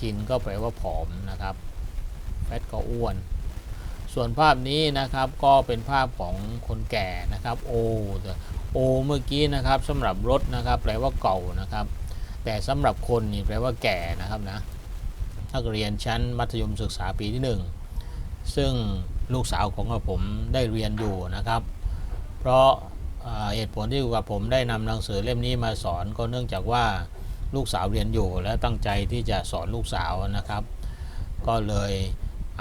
ทินก็แปลว่าผอมนะครับแฟตก็อ้วน ส่วนภาพนี้นะครับก็เป็นภาพของคนแก่นะครับโอโอเมื่อกี้นะครับสำหรับรถนะครับแปลว่าเก่านะครับ แต่สำหรับคนนี่แปลว่าแก่นะครับนะนักเรียนชั้นมัธยมศึกษาปีที่ 1 ซึ่งลูกสาวของกระผมได้เรียนอยู่นะครับ เพราะเหตุผลที่กับผมได้นำหนังสือเล่มนี้มาสอนก็เนื่องจากว่า ลูกสาวเรียนอยู่และตั้งใจที่จะสอนลูกสาวนะครับ ก็เลย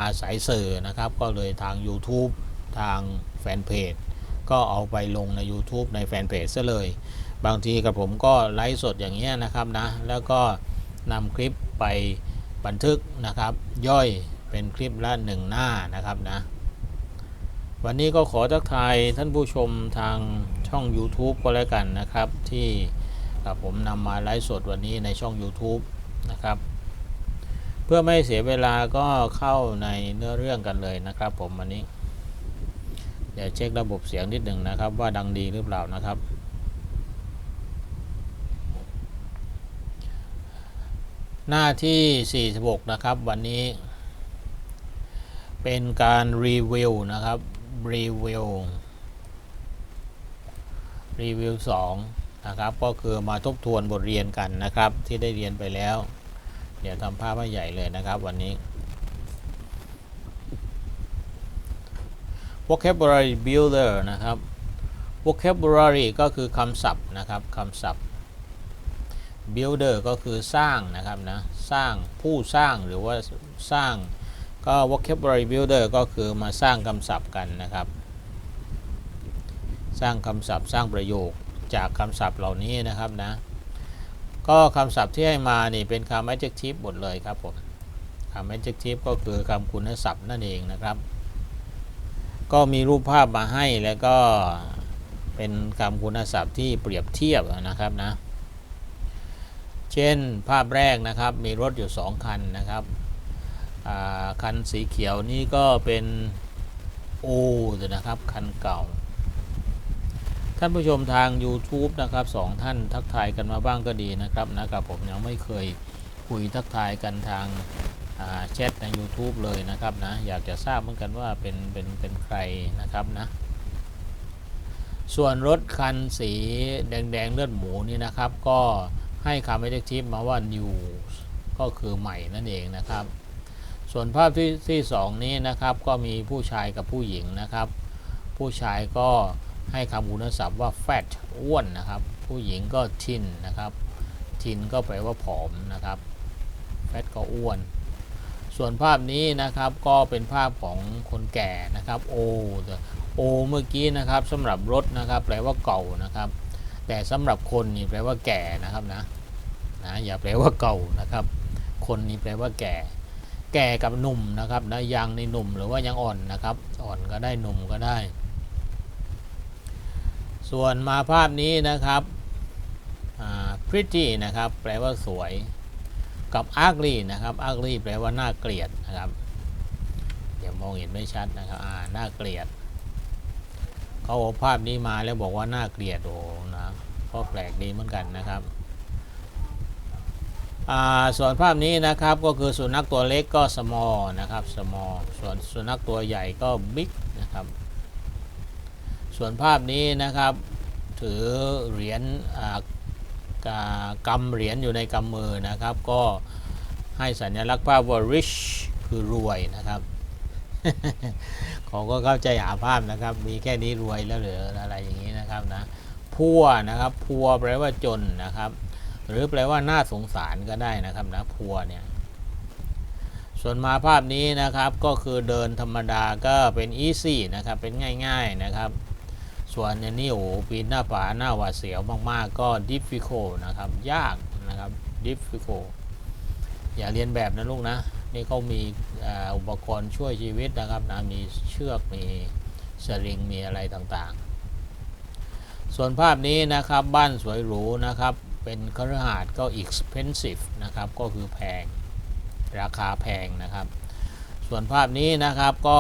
อาศัยสื่อนะครับ ก็เลยทาง YouTube ทางแฟนเพจก็เอาไปลงใน YouTube ในแฟนเพจซะเลย บางทีกับผมก็ไลฟ์สดอย่างเงี้ยนะครับนะ แล้วก็นำคลิปไปบันทึกนะครับ ย่อยเป็นคลิปละหนึ่งหน้านะครับนะ วันนี้ก็ขอทักทายท่านผู้ชมทางช่อง YouTube ก็แล้วกันนะครับที่ กับผมนำมาไลฟ์สดวันนี้ในช่อง YouTube นะครับ เพื่อไม่เสียเวลาก็เข้าในเนื้อเรื่องกันเลยนะครับ ผมวันนี้ เดี๋ยวเช็คระบบเสียงนิดหนึ่งนะครับ ว่าดังดีหรือเปล่านะครับหน้าที่ 46 นะครับ วันนี้ เป็นการรีวิวนะครับ รีวิว รีวิว 2 นะครับ ก็คือมาทบทวนบทเรียนกันนะครับ ที่ได้เรียนไปแล้ว เดี๋ยวทำภาพให้ใหญ่เลยนะครับวันนี้ vocabulary builder นะครับ vocabulary ก็คือคำศัพท์นะครับคำศัพท์ builder ก็คือสร้างนะครับนะสร้างผู้สร้างหรือว่าสร้างก็ vocabulary builder ก็คือมาสร้างคำศัพท์กันนะครับ สร้างคำศัพท์สร้างประโยค จากคำศัพท์เหล่านี้นะครับนะ ก็คำศัพท์ที่ให้มานี่เป็นคำ adjective หมดเลยครับผมคำ adjective ก็คือคำคุณศัพท์นั่นเองนะครับ ก็มีรูปภาพมาให้แล้วก็เป็นคำคุณศัพท์ที่เปรียบเทียบนะครับนะ เช่นภาพแรกนะครับมีรถอยู่ 2 คันนะครับคันสีเขียวนี่ก็เป็นโอนะครับคันเก่า ท่านผู้ชมทาง YouTube นะครับสองท่านทักทายกันมาบ้างก็ดีนะครับนะกับผมยังไม่เคยคุยทักทายกันทางแชทใน YouTube เลยนะครับนะอยากจะทราบเหมือนกันว่าเป็นเป็นเป็นใครนะครับนะส่วนรถคันสีแดงๆเลือดหมูนี่นะครับ ก็ให้คำ adjective มาว่า new ก็คือใหม่นั่นเองนะครับ ส่วนภาพที่ที่สองนี้นะครับก็มีผู้ชายกับผู้หญิงนะครับ ผู้ชายก็ ให้คำคุณศัพท์ว่า fat อ้วนนะครับ ผู้หญิงก็ thin นะครับ thin ก็แปลว่าผอมนะครับ fat ก็อ้วน ส่วนภาพนี้นะครับก็เป็นภาพของคนแก่นะครับโอโอเมื่อกี้นะครับสำหรับรถนะครับ แปลว่าเก่านะครับ แต่สำหรับคนนี่แปลว่าแก่นะครับนะนะอย่าแปลว่าเก่านะครับ คนนี่แปลว่าแก่ แก่กับหนุ่มนะครับนะยังในหนุ่มหรือว่ายังอ่อนนะครับ อ่อนก็ได้หนุ่มก็ได้ ส่วนมาภาพนี้นะครับ pretty นะครับ แปลว่าสวย กับ ugly นะครับ ugly แปลว่าน่าเกลียดนะครับ เดี๋ยวมองเห็นไม่ชัดนะครับ อ่า น่าเกลียด เขาเอาภาพนี้มาแล้วบอกว่าน่าเกลียดโอ้นะก็แปลกดีเหมือนกันนะครับ ส่วนภาพนี้นะครับก็คือสุนัขตัวเล็กก็ small นะครับ small ส่วนสุนัขตัวใหญ่ก็ big นะครับ ส่วนภาพนี้นะครับ ถือเหรียญกากำเหรียญอยู่ในกำมือนะครับ ก็ให้สัญลักษณ์ภาพว่า rich คือรวยนะครับเขาก็เข้าใจหาภาพนะครับ มีแค่นี้รวยแล้วหรืออะไรอย่างนี้นะครับนะพัวนะครับพัวแปลว่าจนนะครับ หรือแปลว่าน่าสงสารก็ได้นะครับนะพัวเนี่ยส่วนมาภาพนี้นะครับก็คือเดินธรรมดาก็เป็น easy นะครับเป็นง่าย ๆนะครับ ส่วนอันนี้โอ้โหปีนหน้าผาหน้าหวาดเสียวมากๆ ก็ difficult นะครับ ยากนะครับ difficult อย่าเรียนแบบนะลูกนะ นี่เขามีอุปกรณ์ช่วยชีวิตนะครับนะมีเชือกมีสลิงมีอะไรต่างๆ ส่วนภาพนี้นะครับบ้านสวยหรูนะครับ เป็นคฤหาสน์ก็ expensive นะครับ ก็คือแพงราคาแพงนะครับ ส่วนภาพนี้นะครับก็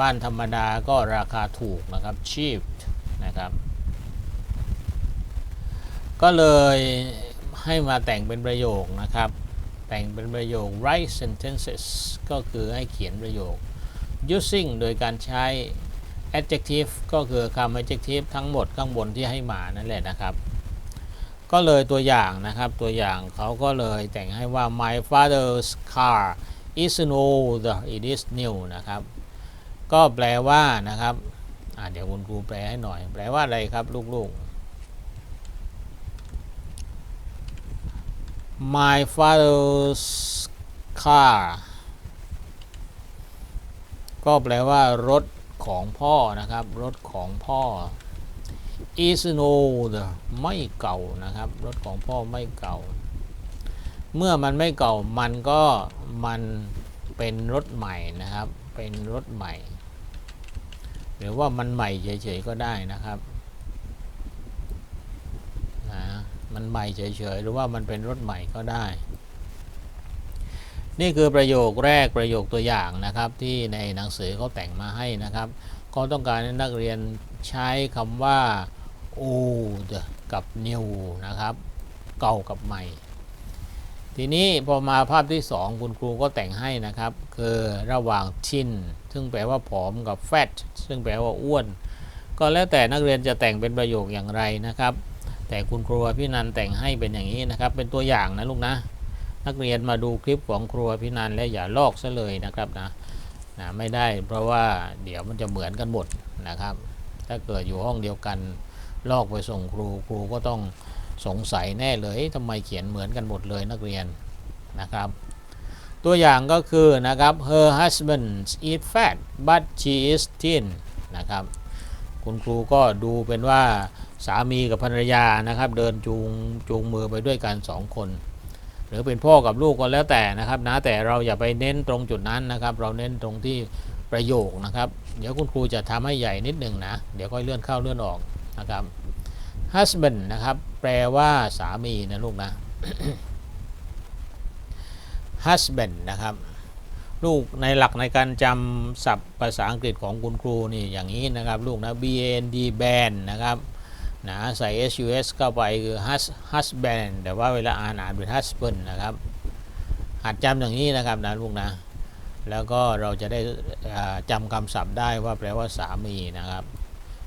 บ้านธรรมดาก็ราคาถูกนะครับ cheap นะครับ ก็เลยให้มาแต่งเป็นประโยคนะครับ แต่งเป็นประโยค write sentences ก็คือให้เขียนประโยค using โดยการใช้ adjective ก็คือคำ adjective ทั้งหมดข้างบนที่ให้มานั่นแหละนะครับ ก็เลยตัวอย่างนะครับตัวอย่างเขาก็เลยแต่งให้ว่า my father's car is old it is new นะครับ ก็แปลว่านะครับ เดี๋ยวคุณครูแปลให้หน่อย แปลว่าอะไรครับลูกๆ my father's car ก็แปลว่ารถของพ่อนะครับ รถของพ่อ is old ไม่เก่านะครับ รถของพ่อไม่เก่า เมื่อมันไม่เก่ามันก็มันเป็นรถใหม่นะครับ เป็นรถใหม่ หรือว่ามันใหม่เฉยๆก็ได้นะครับนะมันใหม่เฉยๆหรือว่ามันเป็นรถใหม่ก็ได้ นี่คือประโยคแรกประโยคตัวอย่างนะครับที่ในหนังสือเขาแต่งมาให้นะครับเขาต้องการให้นักเรียนใช้คำว่า old กับ new นะครับ เก่ากับใหม่ ทีนี้พอมาภาพที่ 2 คุณครูก็แต่งให้นะครับ คือระหว่าง tin ซึ่งแปลว่าผอมกับ fat ซึ่งแปลว่าอ้วน ก็แล้วแต่นักเรียนจะแต่งเป็นประโยคอย่างไรนะครับ แต่คุณครูพี่นันแต่งให้เป็นอย่างนี้นะครับ เป็นตัวอย่างนะลูกนะ นักเรียนมาดูคลิปของครูพี่นันและอย่าลอกซะเลยนะครับนะนะไม่ได้เพราะว่าเดี๋ยวมันจะเหมือนกันหมดนะครับ ถ้าเกิดอยู่ห้องเดียวกันลอกไปส่งครูครูก็ต้องสงสัยแน่เลยทำไมเขียนเหมือนกันหมดเลยนักเรียนนะครับ ตัวอย่างก็คือนะครับ her husband is fat but she is thin นะครับ คุณครูก็ดูเป็นว่าสามีกับภรรยานะครับ เดินจูงจูงมือไปด้วยกันสองคน หรือเป็นพ่อกับลูกก็แล้วแต่นะครับนะแต่เราอย่าไปเน้นตรงจุดนั้นนะครับ เราเน้นตรงที่ประโยคนะครับ เดี๋ยวคุณครูจะทำให้ใหญ่นิดหนึ่งนะ เดี๋ยวค่อยเลื่อนเข้าเลื่อนออกนะครับ husband นะครับ แปลว่าสามีนะลูกนะ husband นะครับ ลูกในหลักในการจำศัพท์ภาษาอังกฤษของคุณครูนี่อย่างนี้นะครับลูกนะ b a n d band นะครับนะใส่ s u s เข้าไปคือ hus husband แต่ว่าเวลาอ่านอ่านเป็น husband นะครับหัดจำอย่างนี้นะครับนะลูกนะแล้วก็เราจะได้จำคำศัพท์ได้ว่าแปลว่าสามีนะครับ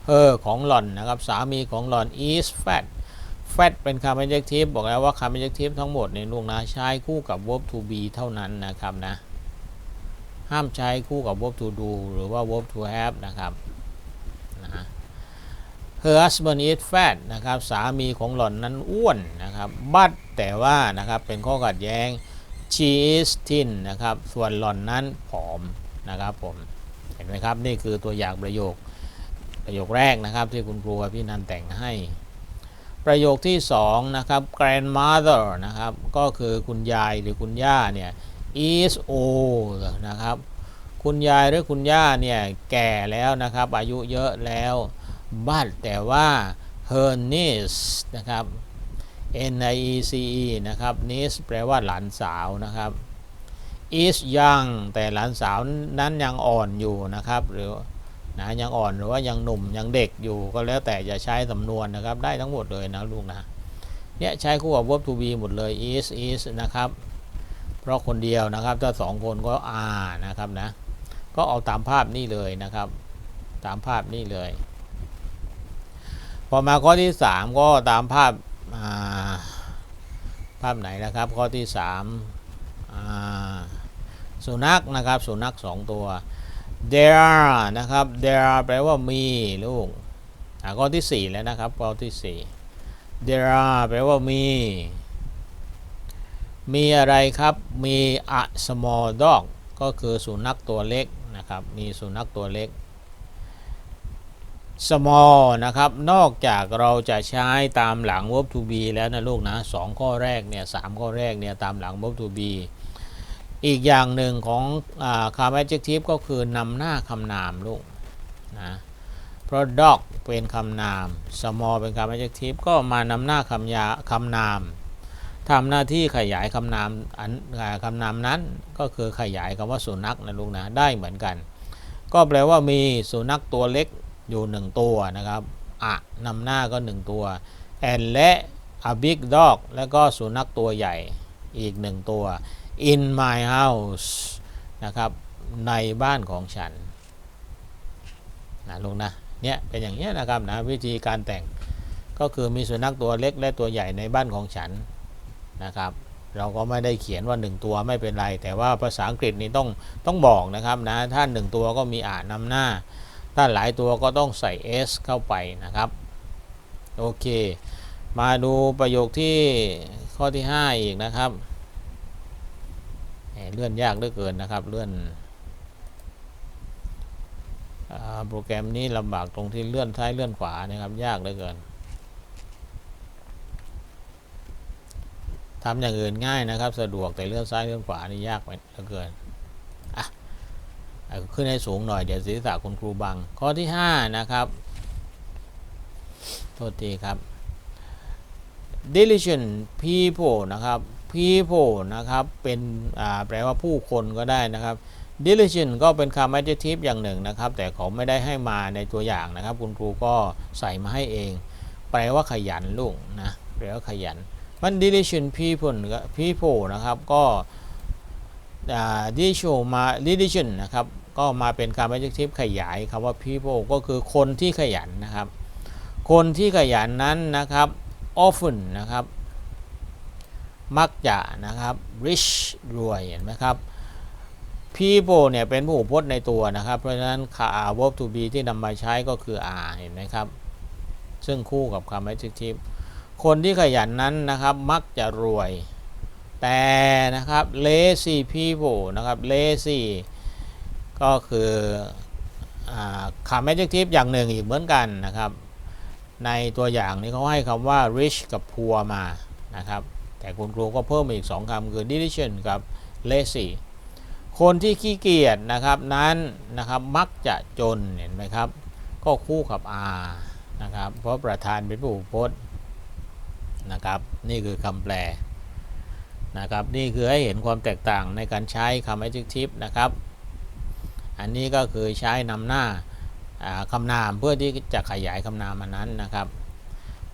เออของหล่อนนะครับสามีของหล่อน is fat fat เป็นคำ adjective บอกแล้วว่าคำ adjective ทั้งหมดในลูกนะใช้คู่กับ verb to be เท่านั้นนะครับนะ ห้ามใช้คู่กับ verb to do หรือว่า verb to have นะครับนะ her husband is fat นะครับ สามีของหล่อนนั้นอ้วนนะครับ but แต่ว่านะครับเป็นข้อขัดแย้ง she is thin นะครับ ส่วนหล่อนนั้นผอมนะครับผม เห็นไหมครับ นี่คือตัวอย่างประโยคประโยคแรกนะครับที่คุณครูพี่นันแต่งให้ ประโยคที่สองนะครับ grandmother นะครับก็คือคุณยายหรือคุณย่าเนี่ย is old นะครับคุณยายหรือคุณย่าเนี่ยแก่แล้วนะครับอายุเยอะแล้ว but แต่ว่า her niece นะครับ n i e c e นะครับ niece แปลว่าหลานสาวนะครับ is young แต่หลานสาวนั้นยังอ่อนอยู่นะครับหรือ นะยังอ่อนหรือว่ายังหนุ่มยังเด็กอยู่ก็แล้วแต่จะใช้สำนวนนะครับ ได้ทั้งหมดเลยนะลูกนะเนี่ยใช้คู่กับ verb to be หมดเลย is is นะครับ เพราะคนเดียวนะครับ ถ้าสองคนก็ are นะครับนะ ก็เอาตามภาพนี่เลยนะครับ ตามภาพนี่เลย พอมาข้อที่ 3 ก็ตามภาพาภาพไหนนะครับ ข้อที่3สุนัขนะครับ สุนัขสองตัว there นะครับ there แปลว่ามีลูกอ่าข้อที่ 4 แล้วนะครับข้อที่ 4 there แปลว่ามี มีอะไรครับ มี a small dog ก็คือสุนัขตัวเล็กนะครับ มีสุนัขตัวเล็ก small นะครับ นอกจากเราจะใช้ตามหลัง verb to be แล้วนะลูกนะสองข้อแรกเนี่ยสามข้อแรกเนี่ยตามหลัง verb to be อีกอย่างหนึ่งของอคำ adjective ก็คือนำหน้าคำนามลูกนะเพราะ dog เป็นคำนาม small เป็นคำ adjective ก็มานำหน้าคำยาคำนามทำหน้าที่ขยายคำนามอันคำนามนั้นก็คือขยายคำว่าสุนัขนะลูกนะได้เหมือนกัน ก็แปลว่ามีสุนัขตัวเล็กอยู่หนึ่งตัวนะครับอะนำหน้าก็หนึ่งตัว and และ a big dog แล้วก็สุนัขตัวใหญ่ อีกหนึ่งตัว in my house นะครับในบ้านของฉันนะลูกนะเนี่ยเป็นอย่างนี้นะครับนะวิธีการแต่งก็คือมีสุนัขตัวเล็กและตัวใหญ่ในบ้านของฉันนะครับ เราก็ไม่ได้เขียนว่า 1 ตัวไม่เป็นไร แต่ว่าภาษาอังกฤษนี่ต้องต้องบอกนะครับนะถ้า 1 ตัวก็มีอ่านนำหน้า ถ้าหลายตัวก็ต้องใส่ s เข้าไปนะครับโอเค มาดูประโยคที่ ข้อที่ 5 อีกนะครับเลื่อนยากเหลือเกินนะครับเลื่อนโปรแกรมนี้ลำบากตรงที่เลื่อนซ้ายเลื่อนขวานะครับยากเหลือเกินทำอย่างอื่นง่ายนะครับ สะดวกแต่เลื่อนซ้ายเลื่อนขวานี่ยากไปเหลือเกินอะขึ้นให้สูงหน่อยเดี๋ยวศีรษะคุณครูบัง ข้อที่ 5 นะครับ โทษทีครับ diligent people นะครับ people นะครับเป็นแปลว่าผู้คนก็ได้นะครับ diligent ก็เป็นคำ adjective อย่างหนึ่งนะครับ แต่เขาไม่ได้ให้มาในตัวอย่างนะครับ คุณครูก็ใส่มาให้เอง แปลว่าขยันลูกนะแปลว่าขยันมัน diligent people people นะครับก็อ่า diligent มา diligent นะครับก็มาเป็นคำ adjective ขยายคำว่า people ก็คือคนที่ขยันนะครับ คนที่ขยันนั้นนะครับ often นะครับ มักจะนะครับ rich รวยเห็นไหมครับ people เนี่ยเป็นผู้พจน์ในตัวนะครับ เพราะฉะนั้นค่า verb to be ที่นำมาใช้ก็คือ are เห็นไหมครับ ซึ่งคู่กับคำ adjective คนที่ขยันนั้นนะครับมักจะรวย แต่นะครับ lazy people นะครับ lazy ก็คืออาคำ adjective อย่างหนึ่งอีกเหมือนกันนะครับ ในตัวอย่างนี้เขาให้คำว่า rich กับ poor มานะครับ แต่คุณครูก็เพิ่มมาอีก 2คำคือ diligent กับ lazy คนที่ขี้เกียจนะครับนั้นนะครับมักจะจนเห็นไหมครับ ก็คู่กับ r นะครับ เพราะประธานเป็นผู้พจน์นะครับ นี่คือคำแปลนะครับ นี่คือให้เห็นความแตกต่างในการใช้คำ adjective นะครับ อันนี้ก็คือใช้นำหน้า คำนามเพื่อที่จะขยายคำนามอันนั้นนะครับ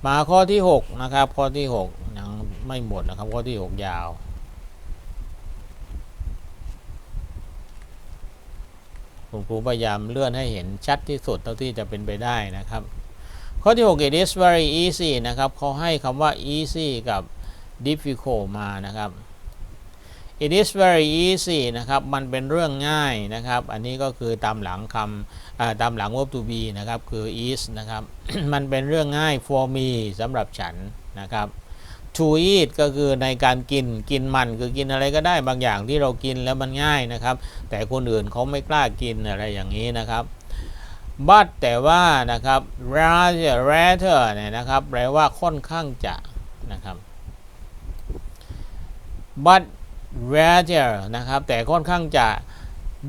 มาข้อที่6นะครับข้อที่6ยังไม่หมดนะครับข้อที่ 6 ยาวคุณครูพยายามเลื่อนให้เห็นชัดที่สุดเท่าที่จะเป็นไปได้นะครับ ข้อที่ 6 it is very easy นะครับเขาให้คำว่า easy กับ difficult มานะครับ it is very easy นะครับ มันเป็นเรื่องง่ายนะครับ อันนี้ก็คือตามหลังคำตามหลัง verb to be นะครับ คือ is นะครับ มันเป็นเรื่องง่าย for me สำหรับฉันนะครับ to eat ก็คือในการกิน กินมันคือกินอะไรก็ได้บางอย่างที่เรากินแล้วมันง่ายนะครับ แต่คนอื่นเขาไม่กล้ากินอะไรอย่างนี้นะครับ but แต่ว่านะครับ rather rather เนี่ยนะครับ แปลว่าค่อนข้างจะนะครับ but rather นะครับ แต่ค่อนข้างจะ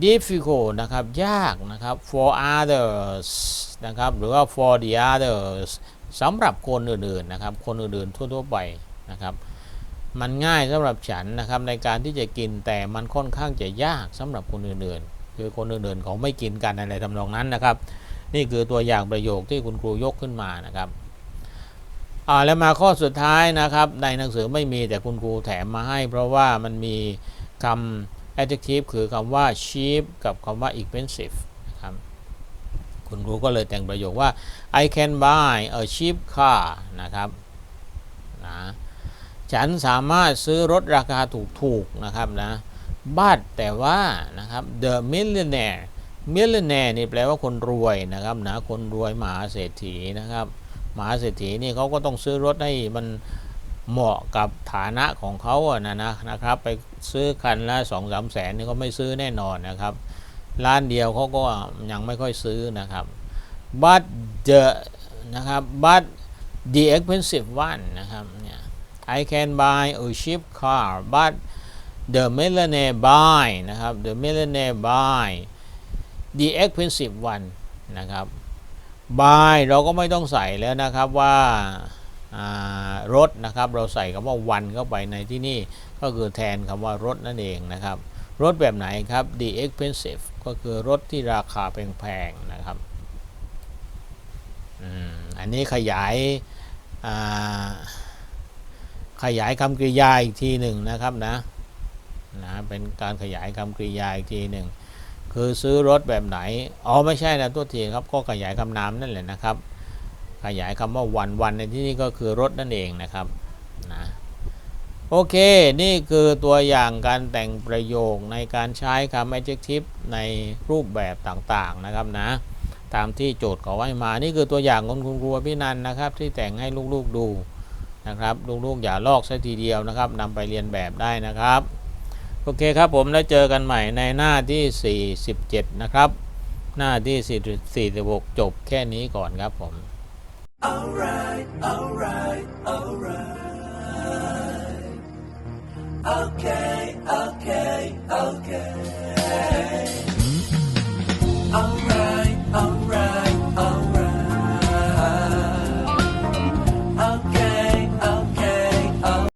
difficult นะครับ ยากนะครับ for others นะครับ หรือว่า for the others สำหรับคนอื่นๆนะครับ คนอื่นๆทั่วๆไปนะครับ มันง่ายสำหรับฉันนะครับในการที่จะกินแต่มันค่อนข้างจะยากสำหรับคนอื่นๆ คือคนอื่นๆเขาไม่กินกันอะไรทำนองนั้นนะครับ นี่คือตัวอย่างประโยคที่คุณครูยกขึ้นมานะครับ อ่าแล้วมาข้อสุดท้ายนะครับในหนังสือไม่มีแต่คุณครูแถมมาให้ เพราะว่ามันมีคำ adjective คือคำว่า cheap กับคำว่า expensive นะครับคุณครูก็เลยแต่งประโยคว่า I can buy a cheap car นะครับนะฉันสามารถซื้อรถราคาถูกๆนะครับนะ but แต่ว่านะครับ the millionaire millionaire นี่แปลว่าคนรวยนะครับนะคนรวยมหาเศรษฐีนะครับ มหาเศรษฐีนี่เขาก็ต้องซื้อรถให้มันเหมาะกับฐานะของเขาอะนะนะนะครับ ไปซื้อคันละสองสามแสนนี่ก็ไม่ซื้อแน่นอนนะครับร้านเดียวเขาก็ยังไม่ค่อยซื้อนะครับ but the นะครับ but the expensive one นะครับเนี่ย I can buy a cheap car but the millionaire buy นะครับ the millionaire buy the expensive one นะครับ buy เราก็ไม่ต้องใส่แล้วนะครับว่ารถนะครับเราใส่คำว่า one เข้าไปในที่นี่ก็คือแทนคำว่ารถนั่นเองนะครับ รถแบบไหนครับ the expensive ก็คือรถที่ราคาแพงๆนะครับอันนี้ขยายาขยายคำกริยาอีกทีหนึ่งนะครับนะนะเป็นการขยายคำกริยาอีกทีหนึ่ง คือซื้อรถแบบไหน อ๋อไม่ใช่นะตัวทีครับ ก็ขยายคำนามนั่นแหละนะครับ ขยายคำว่าวันวันในที่นี้ก็คือรถนั่นเองนะครับนะโอเค นี่คือตัวอย่างการแต่งประโยคในการใช้คำ adjective ในรูปแบบต่างๆนะครับนะ ตามที่โจทย์ขอไว้มา นี่คือตัวอย่างของคุณครูพี่นันนะครับ ที่แต่งให้ลูกๆดูนะครับ ลูกๆอย่าลอกซะทีเดียวนะครับนำไปเรียนแบบได้นะครับ โอเคครับผมแล้วเจอกันใหม่ในหน้าที่ 47 นะครับ หน้าที่ 46 จบแค่นี้ก่อนครับผม Alright, alright, alright. Okay, okay, okay.